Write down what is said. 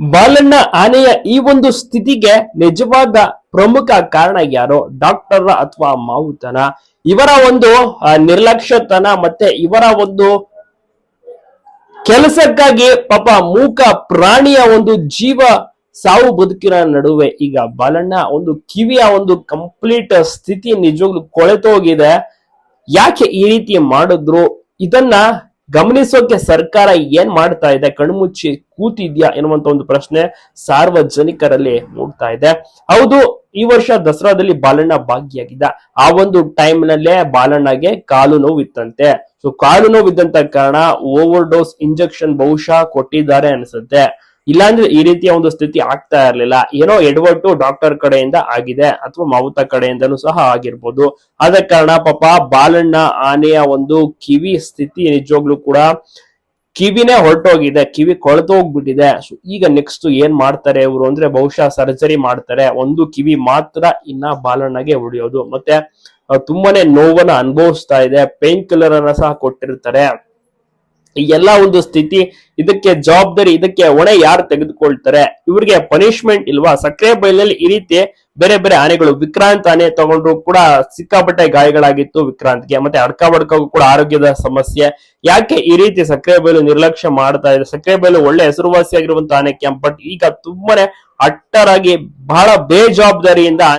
ಬಾಲಣ್ಣ ಆನೆಯ ಈ ಒಂದು ಸ್ಥಿತಿಗೆ ನಿಜವಾದ ಪ್ರಮುಖ ಕಾರಣ ಯಾರು ಡಾಕ್ಟರ್ ಅಥವಾ ಮಾವುತನ? ಇವರ ಒಂದು ನಿರ್ಲಕ್ಷ್ಯತನ ಮತ್ತೆ ಇವರ ಒಂದು ಕೆಲಸಕ್ಕಾಗಿ ಪಾಪ ಮೂಕ ಪ್ರಾಣಿಯ ಒಂದು ಜೀವ ಸಾವು ಬದುಕಿನ ನಡುವೆ ಈಗ ಬಾಲಣ್ಣ ಒಂದು ಕಿವಿಯ ಒಂದು ಕಂಪ್ಲೀಟ್ ಸ್ಥಿತಿ ನಿಜವಾಗ್ಲು ಕೊಳೆತೋಗಿದೆ. ಯಾಕೆ ಈ ರೀತಿ ಮಾಡಿದ್ರು? ಇದನ್ನ ಗಮನಿಸೋಕೆ ಸರ್ಕಾರ ಏನ್ ಮಾಡ್ತಾ ಇದೆ? ಕಣ್ಮುಚ್ಚಿ ಕೂತಿದ್ಯಾ ಎನ್ನುವಂತ ಒಂದು ಪ್ರಶ್ನೆ ಸಾರ್ವಜನಿಕರಲ್ಲಿ ಮೂಡ್ತಾ ಇದೆ. ಹೌದು, ಈ ವರ್ಷ ದಸರಾದಲ್ಲಿ ಬಾಲಣ್ಣ ಭಾಗಿಯಾಗಿದ್ದ. ಆ ಒಂದು ಟೈಮ್ ನಲ್ಲೇ ಬಾಲಣ್ಣಗೆ ಕಾಲು ನೋವಿತ್ತಂತೆ. ಸೊ ಕಾಲು ನೋವಿದ್ದಂತ ಕಾರಣ ಓವರ್ ಡೋಸ್ ಇಂಜೆಕ್ಷನ್ ಬಹುಶಃ ಕೊಟ್ಟಿದ್ದಾರೆ ಅನ್ಸುತ್ತೆ. ಇಲ್ಲಾಂದ್ರೆ ಈ ರೀತಿಯ ಒಂದು ಸ್ಥಿತಿ ಆಗ್ತಾ ಇರಲಿಲ್ಲ. ಏನೋ ಎಡವಟ್ಟು ಡಾಕ್ಟರ್ ಕಡೆಯಿಂದ ಆಗಿದೆ ಅಥವಾ ಮಾವುತ ಕಡೆಯಿಂದನೂ ಸಹ ಆಗಿರ್ಬೋದು. ಆದ ಕಾರಣ ಪಾಪ ಬಾಲಣ್ಣ ಆನೆಯ ಒಂದು ಕಿವಿ ಸ್ಥಿತಿ ನಿಜವಾಗ್ಲೂ ಕೂಡ ಕಿವಿನೇ ಹೊರಟೋಗಿದೆ. ಕಿವಿ ಕೊಳೆತೋಗ್ಬಿಟ್ಟಿದೆ. ಸೊ ಈಗ ನೆಕ್ಸ್ಟ್ ಏನ್ ಮಾಡ್ತಾರೆ ಇವರು ಅಂದ್ರೆ ಬಹುಶಃ ಸರ್ಜರಿ ಮಾಡ್ತಾರೆ. ಒಂದು ಕಿವಿ ಮಾತ್ರ ಇನ್ನ ಬಾಲಣ್ಣಗೆ ಉಳಿಯೋದು. ಮತ್ತೆ ತುಂಬಾನೇ ನೋವನ್ನ ಅನುಭವಿಸ್ತಾ ಇದೆ. ಪೇನ್ ಕಿಲ್ಲರ್ ಅನ್ನ ಸಹ ಕೊಟ್ಟಿರ್ತಾರೆ. ಈ ಎಲ್ಲ ಒಂದು ಸ್ಥಿತಿ ಇದಕ್ಕೆ ಜವಾಬ್ದಾರಿ, ಇದಕ್ಕೆ ಹೊಣೆ ಯಾರು ತೆಗೆದುಕೊಳ್ತಾರೆ? ಇವ್ರಿಗೆ ಪನಿಷ್ಮೆಂಟ್ ಇಲ್ವಾ? ಸಕ್ಕರೆ ಬೈಲಲ್ಲಿ ಈ ರೀತಿ ಬೇರೆ ಬೇರೆ ಆನೆಗಳು, ವಿಕ್ರಾಂತ್ ಆನೆ ತಗೊಂಡ್ರು ಕೂಡ ಸಿಕ್ಕಾಪಟ್ಟೆ ಗಾಯಗಳಾಗಿತ್ತು ವಿಕ್ರಾಂತ್ಗೆ. ಮತ್ತೆ ಅಡ್ಕ ಬಡ್ಕಗೂ ಕೂಡ ಆರೋಗ್ಯದ ಸಮಸ್ಯೆ. ಯಾಕೆ ಈ ರೀತಿ ಸಕ್ಕರೆ ಬೈಲು ನಿರ್ಲಕ್ಷ್ಯ ಮಾಡ್ತಾ ಇದೆ ಸಕ್ಕರೆ ಬೈಲು ಒಳ್ಳೆ ಹೆಸರುವಾಸಿಯಾಗಿರುವಂತ ಆನೆ ಕ್ಯಾಂಪ್ ಬಟ್ ಈಗ ತುಂಬಾನೇ ಅಟ್ಟರಾಗಿ ಬಹಳ ಬೇಜವಾಬ್ದಾರಿಯಿಂದ